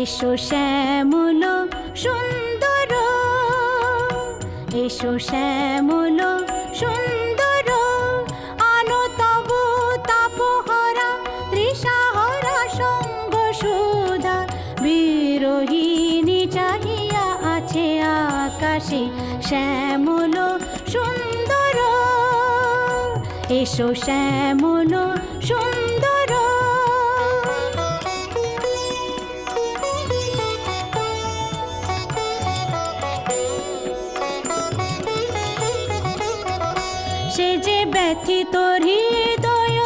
এসো শ্যামল সুন্দর, এসো শ্যামল সুন্দর। আনো তব তাপহরা তৃষাহরা সঙ্গ সুধা। বিরোহিণী চাহিয়া আছে আকাশে শ্যামল সুন্দর। এসো শ্যামল সুন্দর। সে যে ব্যথিত হৃদয়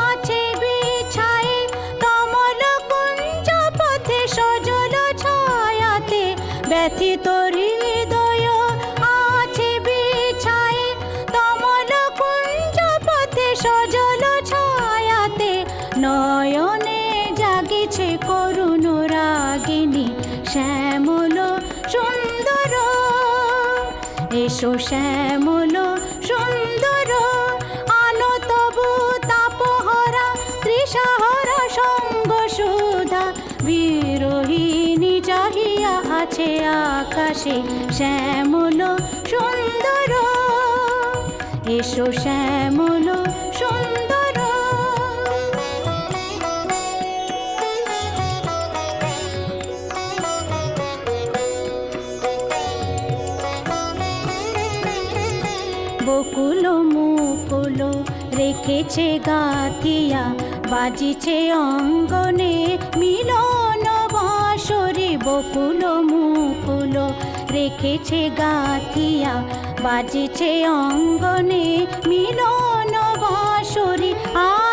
আছে বিছায়ে, কমল কুঞ্জ পথে সজল ছায়াতে ব্যথিত হৃদয় জাগিছে করুণ রাগিনী শ্যামল সুন্দর। এসো শ্যামল সুন্দর। আনো তবু তাপহরা তৃষাহরা সঙ্গ সুধা। বিরোহিণী চাহিয়া আছে আকাশে শ্যামল সুন্দর। এসো শ্যামল বকুল মুকুল রেখেছে গাথিয়া, বাজিছে অঙ্গনে মিলন বাসরে বকুল মুকুল রেখেছে গাথিয়া, বাজিছে অঙ্গনে মিলন বাসরে আনো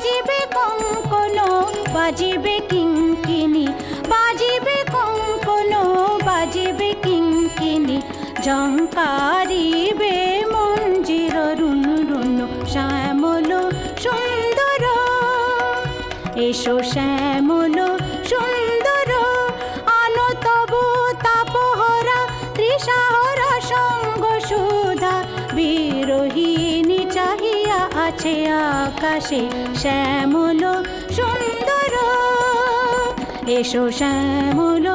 বাজিবে কঙ্কন, বাজিবে কিঙ্কিনি বাজিবে কঙ্কন, বাজিবে কিঙ্কিনি ঝঙ্কারিবে মঞ্জির রুন রুন, শ্যামল সুন্দর। এসো শ্যামল সুন্দর আনো তব তাপহরা তৃষাহরা সঙ্গ সুধা চাহিয়া আছে আকাশে শ্যামল সুন্দর। এসো শ্যামল